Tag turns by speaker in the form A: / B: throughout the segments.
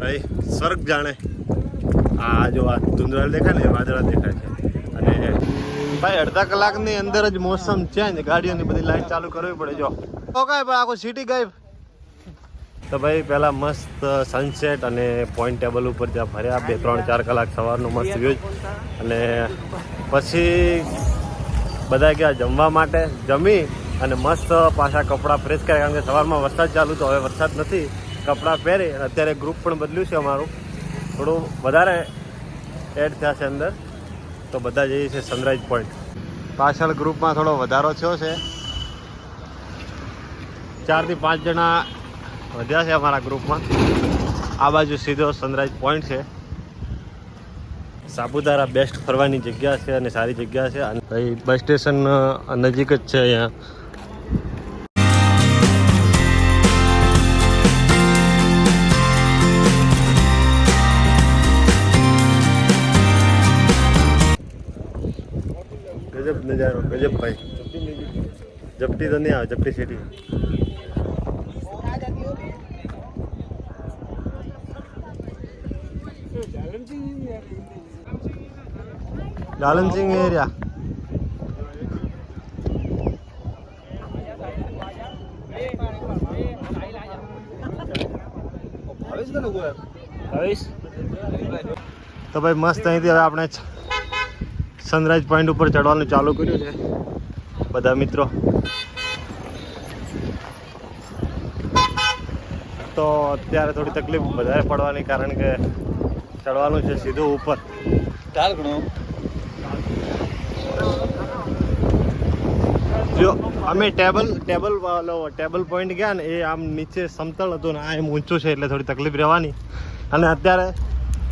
A: ભાઈ, સ્વર્ગ જાણે આ જો આ ધુંધળા દેખાય ને વાદળા દેખાય છે. અને ભાઈ, અડધા કલાકની અંદર જ મોસમ ચેન્જ ગાડીઓની બધી લાઈટ ચાલુ કરવી પડે, જો. તો કાંઈ, પણ આખું સિટી ગાયબ. તો ભાઈ, પહેલાં મસ્ત સનસેટ અને પોઈન્ટ ટેબલ ઉપર જ્યાં ફર્યા, બે, ત્રણ, ચાર કલાક સવારનું મસ્ત વ્યૂ અને પછી બધા ગયા જમવા માટે, જમી અને મસ્ત પાછા કપડાં ફ્રેશ કર્યા, કારણ કે સવારમાં વરસાદ ચાલુ તો હવે વરસાદ નથી. કપડાં પહેરી અત્યારે ગ્રુપ પણ બદલ્યું છે અમારું. થોડું વધારે એડ થયા છે અંદર, તો બધા જઈએ છે સનરાઈઝ પોઈન્ટ પાછળ ગ્રુપમાં થોડો વધારો થયો છે. ચારથી પાંચ જણા વધ્યા છે અમારા ગ્રુપમાં આ બાજુ સીધો સનરાઈઝ પોઈન્ટ છે. સાપુતારા બેસ્ટ ફરવાની જગ્યા છે અને સારી જગ્યા છે. અને બસ સ્ટેશન નજીક જ છે અહીંયા. નજારો ગજબ જપટી તો નહીં આવે, જપટી સિટી લાલનસિંહ એરિયા તો ભાઈ મસ્ત અહીંથી હવે આપણે સનરાઈઝ પોઈન્ટ ઉપર ચડવાનું ચાલુ કર્યું છે. બધા મિત્રો. તો અત્યારે થોડી તકલીફ વધારે પડવાની કારણ કે ચડવાનું છે સીધું ઉપર. જો અમે ટેબલ ટેબલ વાલો ટેબલ પોઈન્ટ ગયા ને એ આમ નીચે સમતળ હતું ને આ એમ ઊંચું છે એટલે થોડી તકલીફ રહેવાની. અને અત્યારે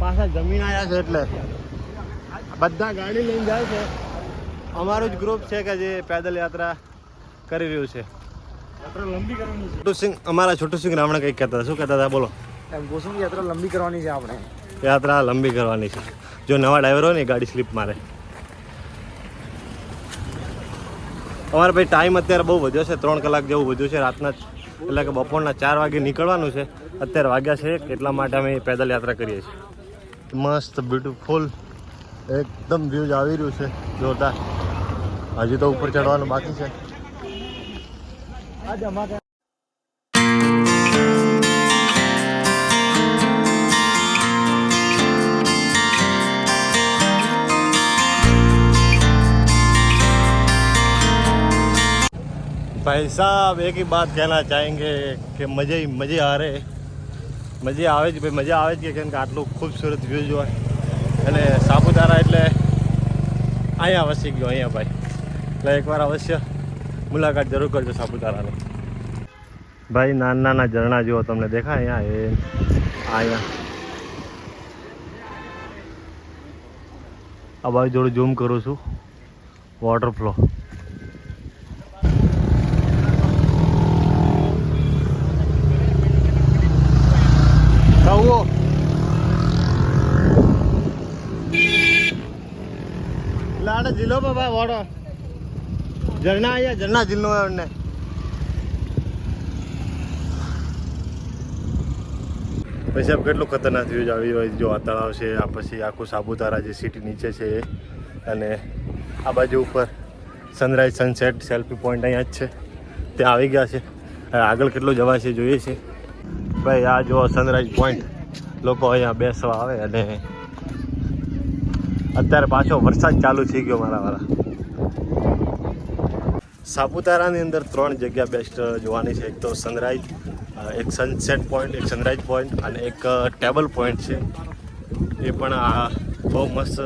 A: પાછા જમીન આવ્યા છે એટલે બધા ગાડી લઈને જાય છે. અમારું જ ગ્રુપ છે કે જે પેદલ યાત્રા કરી રહ્યું છે. અમારા છોટુ સિંહ રામણે કંઈક કહેતા શું કહેતા હતા? બોલો.
B: એમ યાત્રા લંબી કરવાની છે આપણે.
A: યાત્રા લંબી કરવાની છે. જો નવા ડ્રાઈવર હોય ને ગાડી સ્લીપ મારે. અમારે ભાઈ ટાઈમ અત્યારે બહુ વધ્યો છે. ત્રણ કલાક જેવું વધ્યું છે. રાતના એટલે કે બપોરના ચાર વાગે નીકળવાનું છે. અત્યારે વાગ્યા છે. એટલા માટે અમે પેદલ યાત્રા કરીએ છીએ. મસ્ત બ્યુટીફુલ એકદમ વ્યૂઝ આવી રહ્યું છે જોરદાર હજી તો ઉપર ચડવાનું બાકી છે
B: આજ અમારે
A: भाई साहब एक ही बात कहना चाहेंगे कि मज़े ही मज़े आ रहे મજે આવે જ ભાઈ મજા આવે જ કે કેમ કે આટલું ખૂબસૂરત વ્યૂ હોય અને સાપુતારા એટલે અહીંયા વસી ગયો, અહીંયા ભાઈ. એટલે એકવાર અવશ્ય મુલાકાત જરૂર કરજો સાપુતારાની. ભાઈ નાના નાના ઝરણા જુઓ, તમને દેખાય? અહીંયા એ અહીંયા. આ બાજુ જોડું ઝૂમ કરું છું. વોટરફ્લો બાબા વોડો ઝરણા અહીંયા, ઝરણા જિલ્લો એમને. પછી આપ કેટલું ખતરનાક વ્યૂઝ આવી હોય જો આ તળાવ છે આ પછી આખું સાપુતારા જે સિટી નીચે છે એ. અને આ બાજુ ઉપર સનરાઈઝ સનસેટ સેલ્ફી પોઈન્ટ અહીંયા જ છે. ત્યાં આવી ગયા છે. આગળ કેટલું જવાય છે જોઈએ છે. ભાઈ, આ જો સનરાઈઝ પોઈન્ટ લોકો અહીંયા બેસવા આવે અને અત્યારે પાછો વરસાદ ચાલુ થઈ ગયો મારા વાળા. સાપુતારાની અંદર ત્રણ જગ્યા બેસ્ટ જોવાની છે. એક તો સનરાઈઝ એક સનસેટ પોઈન્ટ એક સનરાઈઝ પોઈન્ટ અને એક ટેબલ પોઈન્ટ છે. એ પણ આ બહુ મસ્ત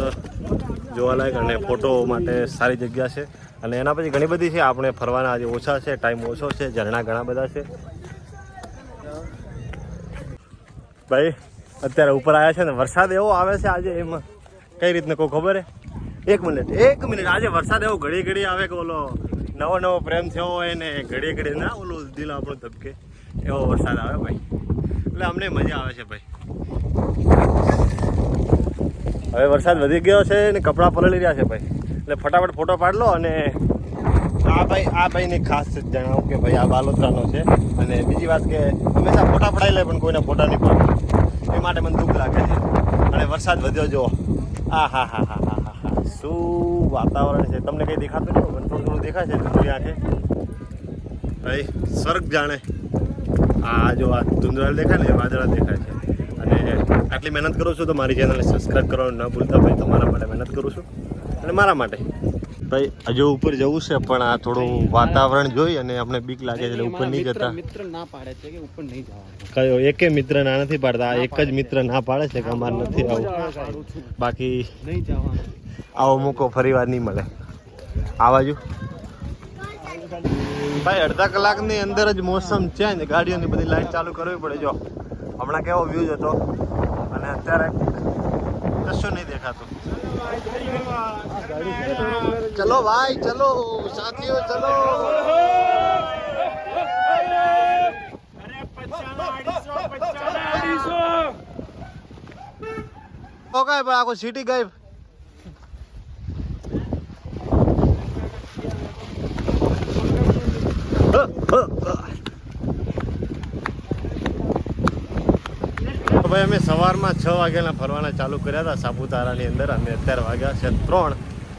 A: જોવાલાયક અને ફોટો માટે સારી જગ્યા છે. અને એના પછી ઘણી બધી છે. આપણે ફરવાના આજે ઓછા છે ટાઈમ ઓછો છે, ઝરણા ઘણા બધા છે. ભાઈ, અત્યારે ઉપર આવ્યા છે ને, વરસાદ એવો આવે છે આજે એમાં. કઈ રીતને કોઈ ખબર હે? એક મિનિટ એક મિનિટ. આજે વરસાદ એવો ઘડી ઘડી આવે કે ઓલો નવો નવો પ્રેમ થયો હોય ને ઘડી ઘડી, ના, ઓલું દિલ આપણું ધબકે. એવો વરસાદ આવે ભાઈ. એટલે અમને મજા આવે છે ભાઈ. હવે વરસાદ વધી ગયો છે ને કપડાં પલળી રહ્યા છે ભાઈ. એટલે ફટાફટ ફોટો પાડ લો અને આ ભાઈ, આ ભાઈને ખાસ જણાવું કે ભાઈ આ બાલોત્રાનો છે. અને બીજી વાત કે હંમેશા ફોટા પડાવી લે પણ કોઈને ફોટા નહીં પડે એ માટે મને દુઃખ લાગે છે. અને વરસાદ વધ્યો જો આ હા હા હા હા હા હા શું વાતાવરણ છે? તમને કંઈ દેખાતું નહીં? મને દેખાય છે ભાઈ, સ્વર્ગ જાણે. આ જો આ ધૂંધળા દેખાય ને વાદળા દેખાય છે. અને આટલી મહેનત કરું છું તો મારી ચેનલને સબસ્ક્રાઈબ કરવાનું ન ભૂલતા ભાઈ. તમારા માટે મહેનત કરું છું. અને મારા માટે. ભાઈ હજુ ઉપર જવું છે પણ આ થોડું વાતાવરણ જોઈ અને અમને બીક લાગે છે ઉપર નહીં જતા.
B: મિત્ર ના પાડે છે કે ઉપર નહીં જવાનું
A: કયો એકે મિત્ર ના નથી પાડતા એક જ મિત્ર ના પાડે છે કે અમારે નથી આવું. બાકી
B: નહીં જવાનું
A: આવો મોકો ફરી વાર નહીં મળે. આ બાજુ ભાઈ અડધા કલાકની અંદર જ મોસમ છે ને ગાડીઓની બધી લાઈટ ચાલુ કરવી પડે જો. હમણાં કેવો વ્યૂ હતો. અને અત્યારે કશું નહીં દેખાતું. ચલો ભાઈ ચલો સાથીઓ ચલો. ઓકે પણ આખું સિટી ગઈ. તો ભાઈ, અમે સવારમાં છ વાગ્યાના ફરવાના ચાલુ કર્યા હતા સાપુતારાની અંદર. અને અત્યારે વાગ્યા છે ત્રણ.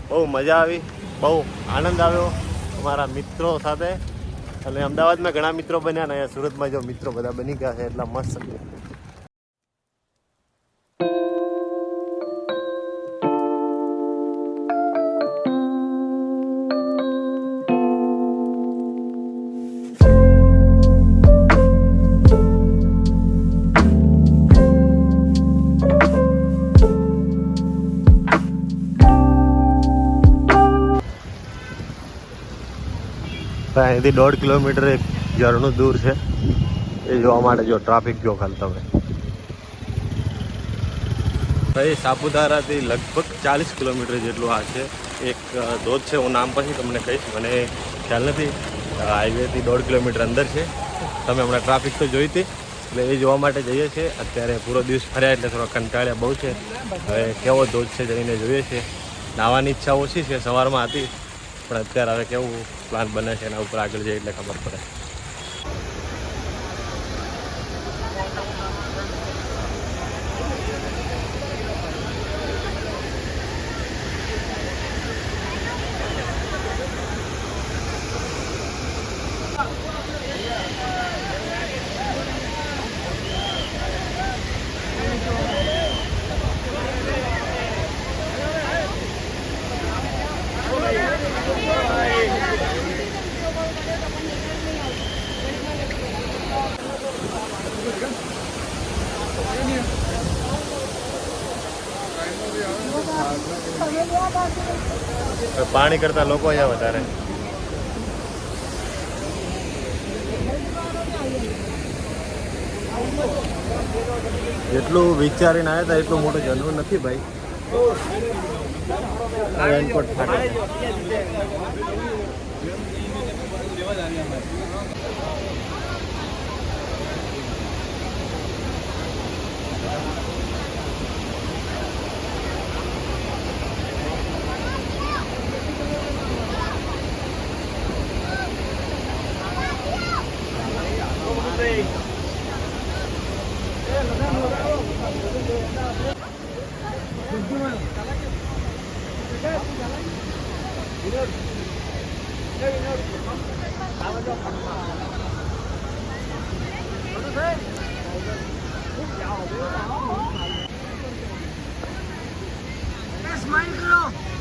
A: બહુ મજા આવી, બહુ આનંદ આવ્યો અમારા મિત્રો સાથે. અને અમદાવાદમાં ઘણા મિત્રો બન્યા ને અહીંયા સુરતમાં જો મિત્રો બધા બની ગયા છે, એટલા મસ્ત. અહીંથી દોઢ કિલોમીટર એક ઝરણું દૂર છે. એ જોવા માટે જો ટ્રાફિક જો ખાલી તમે. ભાઈ, સાપુતારાથી લગભગ ચાલીસ કિલોમીટર જેટલું આ છે. એક ધોધ છે, હું નામ પછી તમને કહીશ. મને ખ્યાલ નથી. હાઈવેથી દોઢ કિલોમીટર અંદર છે. તમે હમણાં ટ્રાફિક તો જોઈ હતી. એટલે એ જોવા માટે જઈએ છીએ. અત્યારે પૂરો દિવસ ફર્યા એટલે થોડો કંટાળ્યા બહુ છે. હવે કેવો ધોધ છે જઈને જોઈએ છે. નાવાની ઈચ્છા ઓછી છે. સવારમાં હતી પણ અત્યારે હવે કેવું પ્લાન બને છે એના ઉપર આગળ જઈએ એટલે ખબર પડે. પાણી કરતા લોકો અહીંયા વધારે જેટલું વિચારીને આવ્યા હતા, એટલું મોટું જનવું નથી ભાઈ રેનકોટ ફાટે.
B: સ્માઈલ કરો